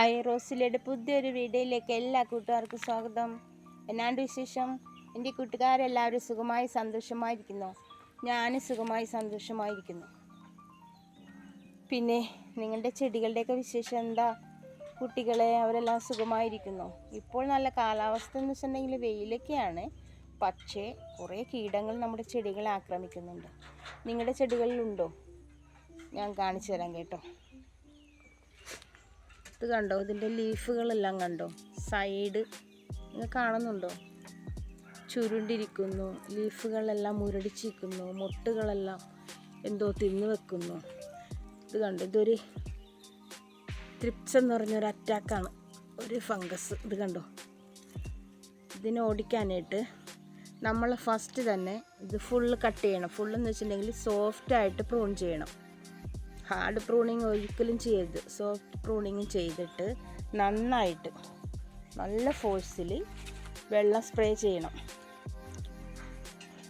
Hi റോസിലയുടെ പുതിയൊരു വീഡിയോയിലേക്ക് എല്ലാ കൂട്ടുകാർക്കും സ്വാഗതം. എന്നാണ്ട് വിശേഷം? എന്റെ കൂട്ടുകാരെല്ലാവരും സുഖമായി സന്തോഷമായിരിക്കുന്നു. ഞാനും സുഖമായി സന്തോഷമായിരിക്കുന്നു. പിന്നെ നിങ്ങളുടെ ചെടികളുടെയൊക്കെ വിശേഷം എന്താ? കുട്ടികളെ അവരെല്ലാം സുഖമായിരിക്കുന്നു. ഇപ്പോൾ നല്ല കാലാവസ്ഥ എന്ന് വെച്ചിട്ടുണ്ടെങ്കിൽ വെയിലൊക്കെയാണ്. പക്ഷേ കുറേ കീടങ്ങൾ നമ്മുടെ ചെടികളെ ആക്രമിക്കുന്നുണ്ട്. നിങ്ങളുടെ ചെടികളിലുണ്ടോ? ഞാൻ കാണിച്ചു തരാം കേട്ടോ. ഇത് കണ്ടോ? ഇതിന്റെ ലീഫുകളെല്ലാം കണ്ടോ? സൈഡ് നിങ്ങൾ കാണുന്നുണ്ടോ? ചുരുണ്ടിരിക്കുന്നു ലീഫുകളെല്ലാം മുരടിച്ചിരിക്കുന്നു മുട്ടുകളെല്ലാം എന്തോ തിന്നു വെക്കുന്നു. ഇത് കണ്ടോ? ഇതൊരു ത്രിപ്സ് എന്ന് പറഞ്ഞൊരു അറ്റാക്കാണ്. ഒരു ഫംഗസ്. ഇത് കണ്ടോ? ഇതിനെ ഓടിക്കാനായിട്ട് നമ്മൾ ഫസ്റ്റ് തന്നെ ഇത് ഫുള്ള് കട്ട് ചെയ്യണം. ഫുള്ള് എന്ന് വെച്ചിട്ടുണ്ടെങ്കിൽ സോഫ്റ്റായിട്ട് പ്രൂൺ ചെയ്യണം. ഹാർഡ് പ്രൂണിങ് ഒരിക്കലും ചെയ്യരുത് സോഫ്റ്റ് പ്രൂണിങ് ചെയ്തിട്ട് നന്നായിട്ട് നല്ല ഫോഴ്സിൽ വെള്ളം സ്പ്രേ ചെയ്യണം.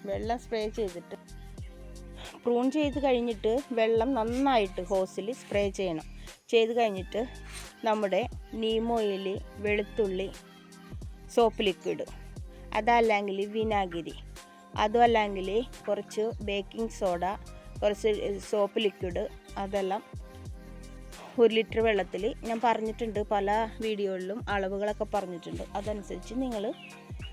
വെള്ളം സ്പ്രേ ചെയ്തിട്ട് പ്രൂൺ ചെയ്ത് കഴിഞ്ഞിട്ട് വെള്ളം നന്നായിട്ട് ഹോസിൽ സ്പ്രേ ചെയ്യണം. ചെയ്ത് കഴിഞ്ഞിട്ട് നമ്മുടെ നീം ഓയിൽ വെളുത്തുള്ളി സോപ്പ് ലിക്വിഡ് അതല്ലെങ്കിൽ വിനാഗിരി അതും അല്ലെങ്കിൽ കുറച്ച് ബേക്കിംഗ് സോഡ കുറച്ച് സോപ്പ് ലിക്വിഡ് അതെല്ലാം ഒരു ലിറ്റർ വെള്ളത്തിൽ ഞാൻ പറഞ്ഞിട്ടുണ്ട് പല വീഡിയോകളിലും അളവുകളൊക്കെ പറഞ്ഞിട്ടുണ്ട്. അതനുസരിച്ച് നിങ്ങൾ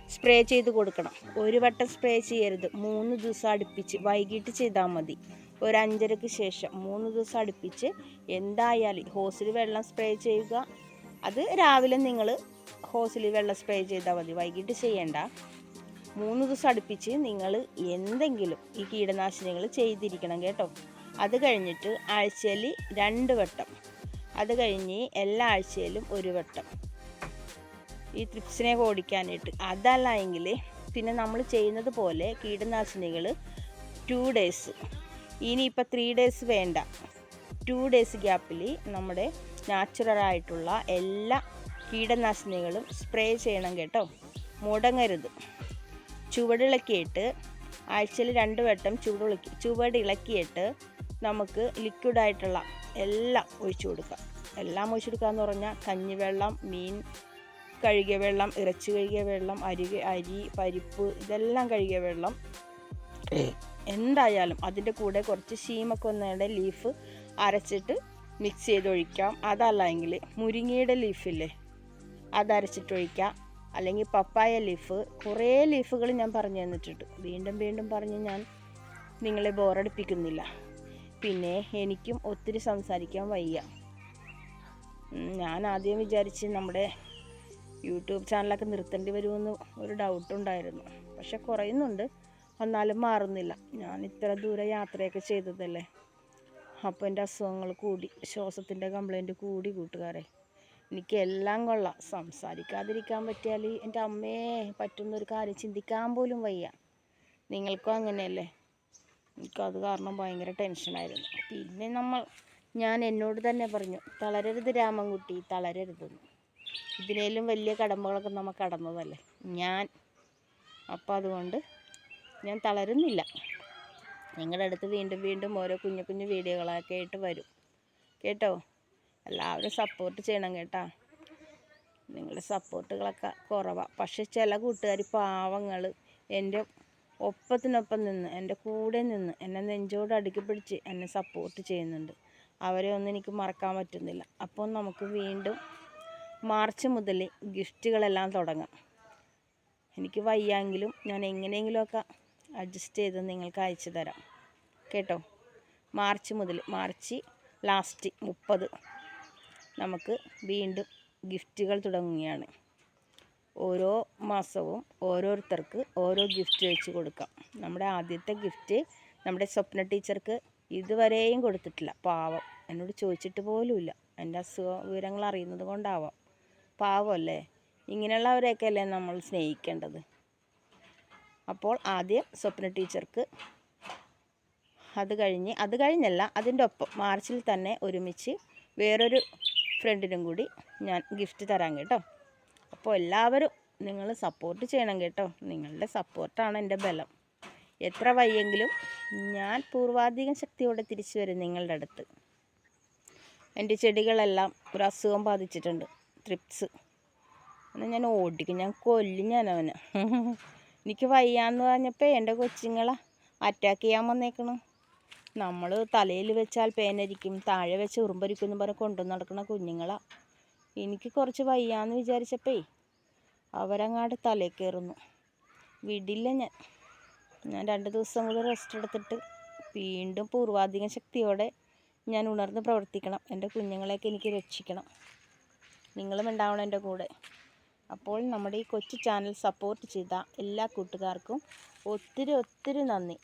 സ്പ്രേ ചെയ്ത് കൊടുക്കണം. ഒരു വട്ടം സ്പ്രേ ചെയ്യരുത്. മൂന്ന് ദിവസം അടുപ്പിച്ച് വൈകിട്ട് ചെയ്താൽ മതി. ഒരു അഞ്ചരയ്ക്ക് ശേഷം മൂന്ന് ദിവസം അടുപ്പിച്ച് എന്തായാലും ഹോസിൽ വെള്ളം സ്പ്രേ ചെയ്യുക. അത് രാവിലെ നിങ്ങൾ ഹോസിൽ വെള്ളം സ്പ്രേ ചെയ്താൽ മതി. വൈകിട്ട് ചെയ്യേണ്ട. മൂന്ന് ദിവസം അടുപ്പിച്ച് നിങ്ങൾ എന്തെങ്കിലും ഈ കീടനാശിനികൾ ചെയ്തിരിക്കണം കേട്ടോ. അത് കഴിഞ്ഞിട്ട് ആഴ്ചയിൽ രണ്ട് വട്ടം. അത് കഴിഞ്ഞ് എല്ലാ ആഴ്ചയിലും ഒരു വട്ടം. ഈ ത്രിപ്സിനെ ഓടിക്കാനായിട്ട്. അതല്ല എങ്കിൽ പിന്നെ നമ്മൾ ചെയ്യുന്നത് പോലെ കീടനാശിനികൾ ടു ഡേയ്സ് ഇനിയിപ്പോൾ ത്രീ ഡേയ്സ് വേണ്ട. ടു ഡേയ്സ് ഗ്യാപ്പിൽ നമ്മുടെ നാച്ചുറലായിട്ടുള്ള എല്ലാ കീടനാശിനികളും സ്പ്രേ ചെയ്യണം കേട്ടോ. മുടങ്ങരുത്. ചുവടിളക്കിയിട്ട് ആഴ്ചയിൽ രണ്ട് വട്ടം ചുവടിളക്കി ചുവടിളക്കിയിട്ട് നമുക്ക് ലിക്വിഡായിട്ടുള്ള എല്ലാം ഒഴിച്ചു കൊടുക്കാം. എല്ലാം ഒഴിച്ചു കൊടുക്കുക എന്ന് പറഞ്ഞാൽ കഞ്ഞിവെള്ളം മീൻ കഴുകിയ വെള്ളം ഇറച്ചി കഴുകിയ വെള്ളം അരി അരി പരിപ്പ് ഇതെല്ലാം കഴുകിയ വെള്ളം. എന്തായാലും അതിന്റെ കൂടെ കുറച്ച് ശീമക്കൊന്നയുടെ ലീഫ് അരച്ചിട്ട് മിക്സ് ചെയ്ത് ഒഴിക്കാം. അതല്ല എങ്കിൽ മുരിങ്ങയുടെ ലീഫില്ലേ അതരച്ചിട്ട് ഒഴിക്കാം. അല്ലെങ്കിൽ പപ്പായ ലീഫ് കുറേ ലീഫുകൾ ഞാൻ പറഞ്ഞു തന്നിട്ടുണ്ട്. വീണ്ടും വീണ്ടും പറഞ്ഞ് ഞാൻ നിങ്ങളെ ബോറടിപ്പിക്കുന്നില്ല. പിന്നെ എനിക്കും ഒത്തിരി സംസാരിക്കാൻ വയ്യ. ഞാൻ ആദ്യം വിചാരിച്ച് നമ്മുടെ യൂട്യൂബ് ചാനലൊക്കെ നിർത്തേണ്ടി വരുമെന്ന് ഒരു ഡൗട്ട് ഉണ്ടായിരുന്നു. പക്ഷെ കുറയുന്നുണ്ട്. എന്നാലും മാറുന്നില്ല. ഞാൻ ഇത്ര ദൂരെ യാത്രയൊക്കെ ചെയ്തതല്ലേ? അപ്പോൾ എന്റെ അസുഖങ്ങൾ കൂടി ശ്വാസത്തിന്റെ കംപ്ലൈന്റ് കൂടി കൂട്ടുകാരെ. എനിക്ക് എല്ലാം കൊള്ളാം. സംസാരിക്കാതിരിക്കാൻ പറ്റിയാൽ എന്റെ അമ്മയെ പറ്റുന്നൊരു കാര്യം ചിന്തിക്കാൻ പോലും വയ്യ. നിങ്ങൾക്കും അങ്ങനെയല്ലേ? എനിക്കത് കാരണം ഭയങ്കര ടെൻഷനായിരുന്നു. പിന്നെ നമ്മൾ ഞാൻ എന്നോട് തന്നെ പറഞ്ഞു തളരരുത് രാമൻകുട്ടി തളരരുതെന്ന് ഇതിനേലും വലിയ കടമ്പകളൊക്കെ നമ്മൾ കടന്നതല്ലേ? ഞാൻ അപ്പോൾ അതുകൊണ്ട് ഞാൻ തളരുന്നില്ല. നിങ്ങളുടെ അടുത്ത് വീണ്ടും വീണ്ടും ഓരോ കുഞ്ഞു കുഞ്ഞു വീഡിയോകളൊക്കെ ആയിട്ട് വരും. കേട്ടോ? എല്ലാവരും സപ്പോർട്ട് ചെയ്യണം കേട്ടോ. നിങ്ങളുടെ സപ്പോർട്ടുകളൊക്കെ കുറവാണ് പക്ഷെ ചില കൂട്ടുകാർ പാവങ്ങൾ എന്റെ ഒപ്പത്തിനൊപ്പം നിന്ന് എന്റെ കൂടെ നിന്ന് എന്നെ നെഞ്ചോട് അടുക്കി പിടിച്ച് എന്നെ സപ്പോർട്ട് ചെയ്യുന്നുണ്ട്. അവരെ ഒന്നും എനിക്ക് മറക്കാൻ പറ്റുന്നില്ല. അപ്പോൾ നമുക്ക് വീണ്ടും മാർച്ച് മുതൽ ഗിഫ്റ്റുകളെല്ലാം തുടങ്ങാം. എനിക്ക് വയ്യാങ്കിലും ഞാൻ എങ്ങനെയെങ്കിലുമൊക്കെ അഡ്ജസ്റ്റ് ചെയ്ത് നിങ്ങൾക്ക് അയച്ചു തരാം. കേട്ടോ? മാർച്ച് മുതൽ മാർച്ച് ലാസ്റ്റ് മുപ്പത്. നമുക്ക് വീണ്ടും ഗിഫ്റ്റുകൾ തുടങ്ങുകയാണ്. ഓരോ മാസവും ഓരോരുത്തർക്ക് ഓരോ ഗിഫ്റ്റ് വെച്ച് കൊടുക്കാം. നമ്മുടെ ആദ്യത്തെ ഗിഫ്റ്റ് നമ്മുടെ സ്വപ്ന ടീച്ചർക്ക് ഇതുവരെയും കൊടുത്തിട്ടില്ല. പാവം. എന്നോട് ചോദിച്ചിട്ട് പോലുമില്ല. എന്റെ അസുഖ വിവരങ്ങൾ അറിയുന്നത് കൊണ്ടാവാം. പാവമല്ലേ? ഇങ്ങനെയുള്ളവരെയൊക്കെ അല്ലേ നമ്മൾ സ്നേഹിക്കേണ്ടത്? അപ്പോൾ ആദ്യം സ്വപ്ന ടീച്ചർക്ക് അത് കഴിഞ്ഞ് അത് കഴിഞ്ഞല്ല അതിന്റെ ഒപ്പം മാർച്ചിൽ തന്നെ ഒരുമിച്ച് വേറൊരു ഫ്രണ്ടിനും കൂടി ഞാൻ ഗിഫ്റ്റ് തരാം കേട്ടോ. അപ്പോൾ എല്ലാവരും നിങ്ങൾ സപ്പോർട്ട് ചെയ്യണം കേട്ടോ. നിങ്ങളുടെ സപ്പോർട്ടാണ് എന്റെ ബലം. എത്ര വയ്യെങ്കിലും ഞാൻ പൂർവാധികം ശക്തിയോടെ തിരിച്ചു വരും നിങ്ങളുടെ അടുത്ത്. എന്റെ ചെടികളെല്ലാം ഒരു അസുഖം ബാധിച്ചിട്ടുണ്ട്. ത്രിപ്സ് എന്നാൽ ഞാൻ ഓടിക്കും. ഞാൻ കൊല്ലും ഞാൻ അവനെ. എനിക്ക് വയ്യാന്ന് പറഞ്ഞപ്പോൾ എന്റെ കൊച്ചുങ്ങളെ അറ്റാക്ക് ചെയ്യാൻ വന്നേക്കണ്. നമ്മൾ തലയിൽ വെച്ചാൽ പേനരിക്കും താഴെ വെച്ച് ഉറുമ്പരിക്കും എന്ന് പറഞ്ഞ് കൊണ്ടു നടക്കുന്ന കുഞ്ഞുങ്ങളാണ് എനിക്ക് കുറച്ച് വയ്യാന്ന് വിചാരിച്ചപ്പേ അവരങ്ങാട് തലയിൽ കയറുന്നു വിടില്ല ഞാൻ. ഞാൻ രണ്ട് ദിവസം കൂടി റെസ്റ്റ് എടുത്തിട്ട് വീണ്ടും പൂർവാധിക ശക്തിയോടെ ഞാൻ ഉണർന്ന് പ്രവർത്തിക്കണം. എന്റെ കുഞ്ഞുങ്ങളെയൊക്കെ എനിക്ക് രക്ഷിക്കണം. നിങ്ങളും ഉണ്ടാവണം എന്റെ കൂടെ. അപ്പോൾ നമ്മുടെ ഈ കൊച്ചു ചാനൽ സപ്പോർട്ട് ചെയ്ത എല്ലാ കൂട്ടുകാർക്കും ഒത്തിരി ഒത്തിരി നന്ദി.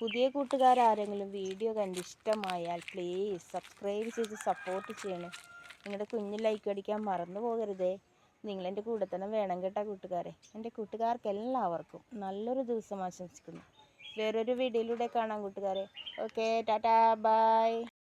പുതിയ കൂട്ടുകാരാരെങ്കിലും വീഡിയോ കണ്ട് ഇഷ്ടമായാൽ പ്ലീസ് സബ്സ്ക്രൈബ് ചെയ്ത് സപ്പോർട്ട് ചെയ്യണേ. നിങ്ങളുടെ കുഞ്ഞു ലൈക്ക് അടിക്കാൻ മറന്നു പോകരുതേ. നിങ്ങളെന്റെ കൂടെ തന്നെ വേണം കേട്ടോ കൂട്ടുകാരെ. എന്റെ കൂട്ടുകാർക്ക് എല്ലാവർക്കും നല്ലൊരു ദിവസം ആശംസിക്കുന്നു. വേറൊരു വീഡിയോയിലൂടെ കാണാം കൂട്ടുകാരെ. Okay tata bye